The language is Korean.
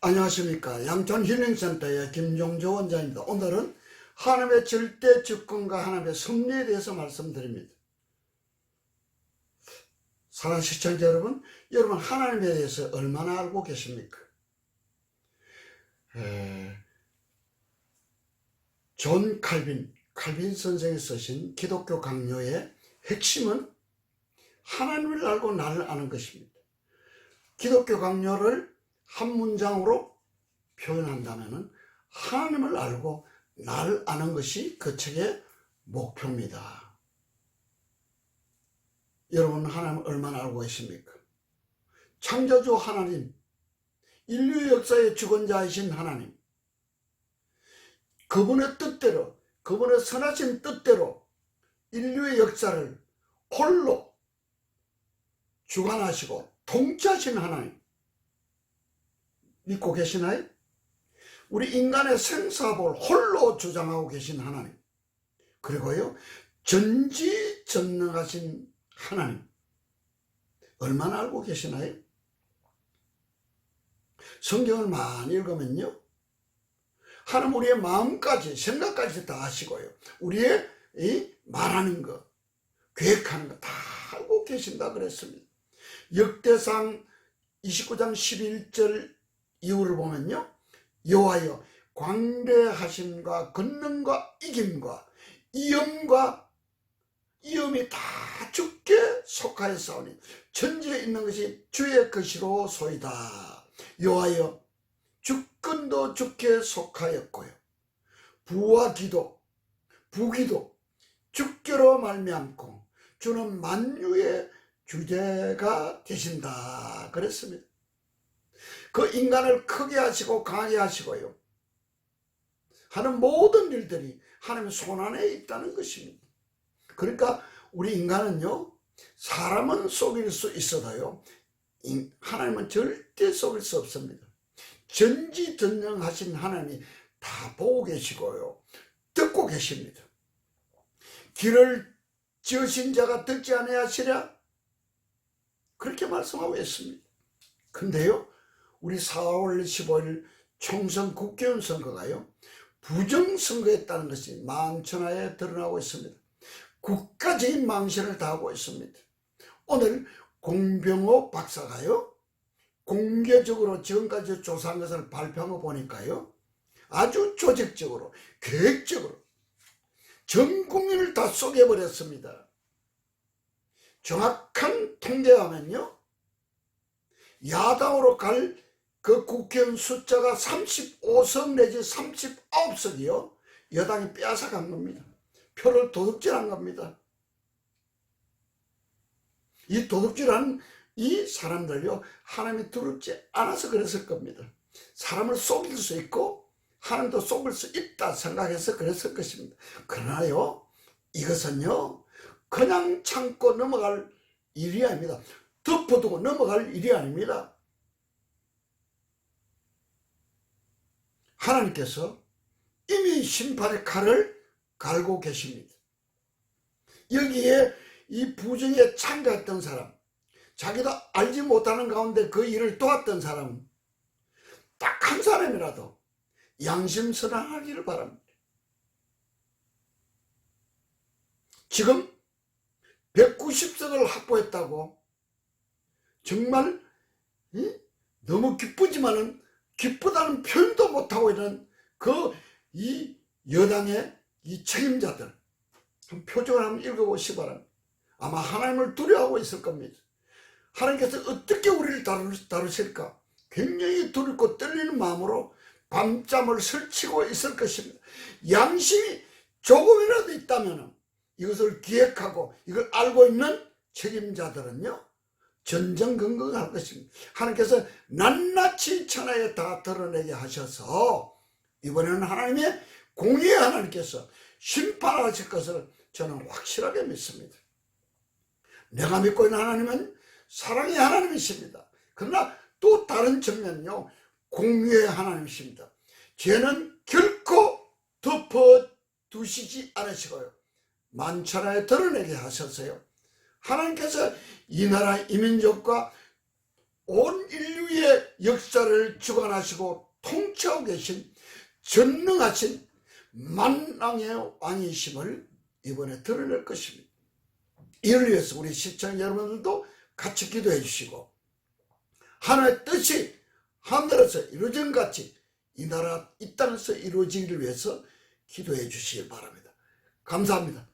안녕하십니까. 양천 힐링센터의 김종조 원장입니다. 오늘은 하나님의 절대 주권과 하나님의 섭리에 대해서 말씀드립니다. 사랑하는 시청자 여러분, 여러분 하나님에 대해서 얼마나 알고 계십니까? 에, 존 칼빈, 칼빈 선생이 쓰신 기독교 강요의 핵심은 하나님을 알고 나를 아는 것입니다. 기독교 강요를 한 문장으로 표현한다면 하나님을 알고 나를 아는 것이 그 책의 목표입니다. 여러분 하나님을 얼마나 알고 계십니까? 창조주 하나님, 인류 역사의 주권자이신 하나님, 그분의 뜻대로, 그분의 선하신 뜻대로 인류의 역사를 홀로 주관하시고 통치하신 하나님, 믿고 계시나요? 우리 인간의 생사복을 홀로 주장하고 계신 하나님. 그리고요, 전지전능하신 하나님. 얼마나 알고 계시나요? 성경을 많이 읽으면요, 하나님 우리의 마음까지, 생각까지 다 아시고요, 우리의 이 말하는 것, 계획하는 것다 알고 계신다 그랬습니다. 역대상 29장 11절 이유를 보면요. 여호와여 광대하심과 권능과 이김과 이엄과 이엄이 다 주께 속하였사오니 천지에 있는 것이 주의 것이로 소이다. 여호와여 주권도 주께 속하였고요. 부와 기도, 부기도 주께로 말미암고 주는 만유의 주제가 되신다. 그랬습니다. 그 인간을 크게 하시고 강하게 하시고요. 하는 모든 일들이 하나님의 손안에 있다는 것입니다. 그러니까 우리 인간은요, 사람은 속일 수 있어도요, 하나님은 절대 속일 수 없습니다. 전지전능하신 하나님이 다 보고 계시고요, 듣고 계십니다. 길을 지으신 자가 듣지 아니하시랴? 그렇게 말씀하고 있습니다. 근데요, 우리 4월 15일 총선 국회의원 선거가요, 부정선거였다는 것이 만천하에 드러나고 있습니다. 국가적인 망신을 당하고 있습니다. 오늘 공병호 박사가요, 공개적으로 지금까지 조사한 것을 발표한 거 보니까요, 아주 조직적으로, 계획적으로 전 국민을 다 속여버렸습니다. 정확한 통계하면요, 야당으로 갈 그 국회의원 숫자가 35석 내지 39석이요. 여당이 빼앗아간 겁니다. 표를 도둑질한 겁니다. 이 도둑질한 이 사람들요. 하나님이 두렵지 않아서 그랬을 겁니다. 사람을 속일 수 있고 하나님도 속을 수 있다 생각해서 그랬을 것입니다. 그러나요. 이것은요. 그냥 참고 넘어갈 일이 아닙니다. 덮어두고 넘어갈 일이 아닙니다. 하나님께서 이미 심판의 칼을 갈고 계십니다. 여기에 이 부정에 참가했던 사람, 자기도 알지 못하는 가운데 그 일을 도왔던 사람은 딱 한 사람이라도 양심선언하기를 바랍니다. 지금 190석을 확보했다고 정말 너무 기쁘지만은 기쁘다는 표현도 못하고 있는 그 이 여당의 이 책임자들 한 표정을 한번 읽어보시기 바랍니다. 아마 하나님을 두려워하고 있을 겁니다. 하나님께서 어떻게 우리를 다루, 다루실까? 굉장히 두렵고 떨리는 마음으로 밤잠을 설치고 있을 것입니다. 양심이 조금이라도 있다면 이것을 기획하고 이걸 알고 있는 책임자들은요, 전전긍긍 할 것입니다. 하나님께서 낱낱이 천하에 다 드러내게 하셔서 이번에는 하나님의 공의의 하나님께서 심판하실 것을 저는 확실하게 믿습니다. 내가 믿고 있는 하나님은 사랑의 하나님이십니다. 그러나 또 다른 측면요, 공의의 하나님이십니다. 죄는 결코 덮어두시지 않으시고요. 만천하에 드러내게 하셨어요. 하나님께서 이 나라 이민족과 온 인류의 역사를 주관하시고 통치하고 계신 전능하신 만왕의 왕이심을 이번에 드러낼 것입니다. 이를 위해서 우리 시청자 여러분들도 같이 기도해 주시고 하나의 뜻이 하늘에서 이루어진 것 같이 이 나라 이 땅에서 이루어지기를 위해서 기도해 주시길 바랍니다. 감사합니다.